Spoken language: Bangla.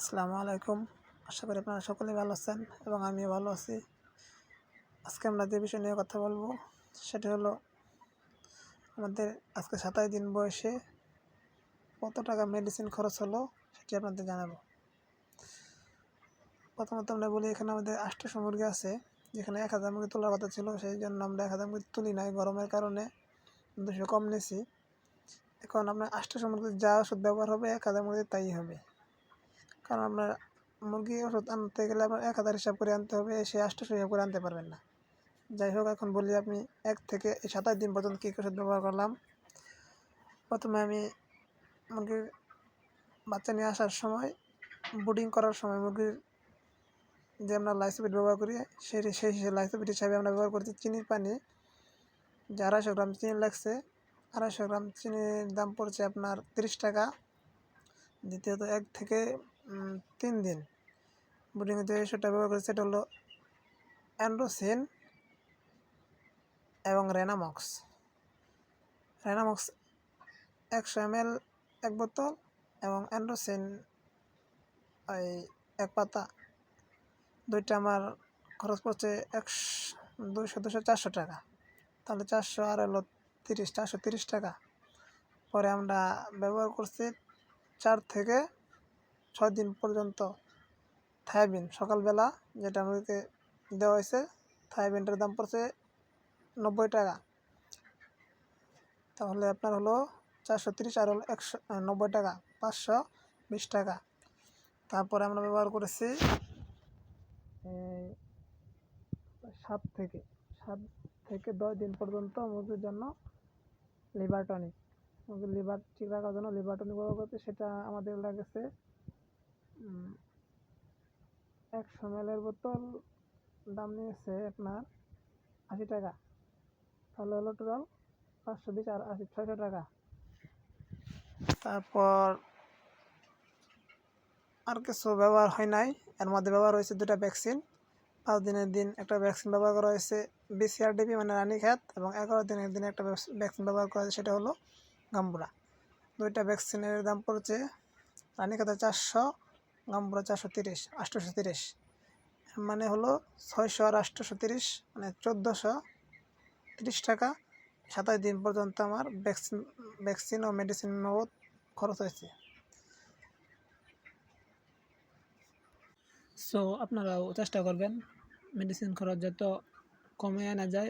আসসালামু আলাইকুম। আশা করি আপনারা সকলে ভালো আছেন এবং আমিও ভালো আছি। আজকে আমরা যে বিষয় নিয়ে কথা বলব, সেটি হলো আমাদের আজকে সাতাশ দিন বয়সে কত টাকা মেডিসিন খরচ হলো, সেটি আপনাদের জানাব। প্রথমত আমরা বলি, এখানে আমাদের আটশো মুরগি আছে, যেখানে এক হাজার মুরগি তোলার কথা ছিল, সেই জন্য আমরা এক হাজার মুরগি তুলি নাই। গরমের কারণে দুশো কম নিয়েছি। এখন আপনার আটশো মুরগির যা ওষুধ ব্যবহার হবে, এক হাজার মুরগি তাই হবে। কারণ আপনার মুরগি ওষুধ আনতে গেলে আপনার এক হাজার হিসাব করে আনতে হবে সে আটশোশো হিসাব করে আনতে পারবেন না। যাই হোক, এখন বলি আমি এক থেকে সাতাশ দিন পর্যন্ত কী ওষুধ ব্যবহার করলাম। প্রথমে আমি মুরগির বাচ্চা নিয়ে আসার সময় বুডিং করার সময় মুরগির যে আমরা লাইসোপিড ব্যবহার করি, সেই সেই সেই লাইসোপিড হিসাবে আমরা ব্যবহার করছি চিনির পানি, যে আড়াইশো গ্রাম চিনি লাগছে। আড়াইশো গ্রাম চিনির দাম পড়ছে আপনার তিরিশ টাকা। দ্বিতীয়ত এক থেকে তিন দিন। বুডিংয়ে যে ওষুধটা ব্যবহার করেছে সেটা হলো অ্যান্ড্রোসিন এবং রেনামক্স রেনামক্স একশো এম এল এক বোতল এবং অ্যান্ড্রোসিন ওই এক পাতা। দুইটা আমার খরচ পড়ছে একশো দুশো দুশো চারশো টাকা। তাহলে চারশো আর হলো তিরিশ, চারশো তিরিশ টাকা। পরে আমরা ব্যবহার করছি চার থেকে ছয় দিন পর্যন্ত থায়াবিন। সকালবেলা যেটা আমাদেরকে দেওয়া হয়েছে, থায়াবিনটার দাম পড়ছে নব্বই টাকা। তাহলে আপনার হলো চারশো তিরিশ আর হলো একশো নব্বই টাকা, পাঁচশো বিশ টাকা। তারপরে আমরা ব্যবহার করেছি সাত থেকে সাত থেকে দশ দিন পর্যন্ত মুরগির জন্য লিভার টনিক। মুরগির লিভার ঠিক রাখার জন্য লিভার টনিক ব্যবহার করতে, সেটা আমাদের লাগেছে একশো এর বোতল দাম নিয়েছে আপনার আশি টাকা। তাহলে হলো টোটাল পাঁচশো বিশ আর আশি, ছয়শো টাকা। তারপর আর কিছু ব্যবহার হয় নাই। এর মধ্যে ব্যবহার হয়েছে দুটা ভ্যাকসিন পাঁচ দিনের দিন একটা ভ্যাকসিন ব্যবহার করা হয়েছে বিসিআরডিপি মানে রানীক্ষেত এবং এগারো দিনের দিন একটা ভ্যাকসিন ব্যবহার করা হয়েছে, সেটা হলো গাম্বুরা। দুইটা ভ্যাকসিনের দাম পড়ছে রানীক্ষেতে চারশো। গাম্বুরা চারশো তিরিশ আটশোশো তিরিশ। মানে হলো ছয়শো আর আটশোশো তিরিশ মানে চোদ্দোশো তিরিশ টাকা। সাতাশ দিন পর্যন্ত আমার ভ্যাকসিন ভ্যাকসিন ও মেডিসিন বাবদ খরচ হয়েছে। সো আপনারাও চেষ্টা করবেন মেডিসিন খরচ যত কমে আনা যায়।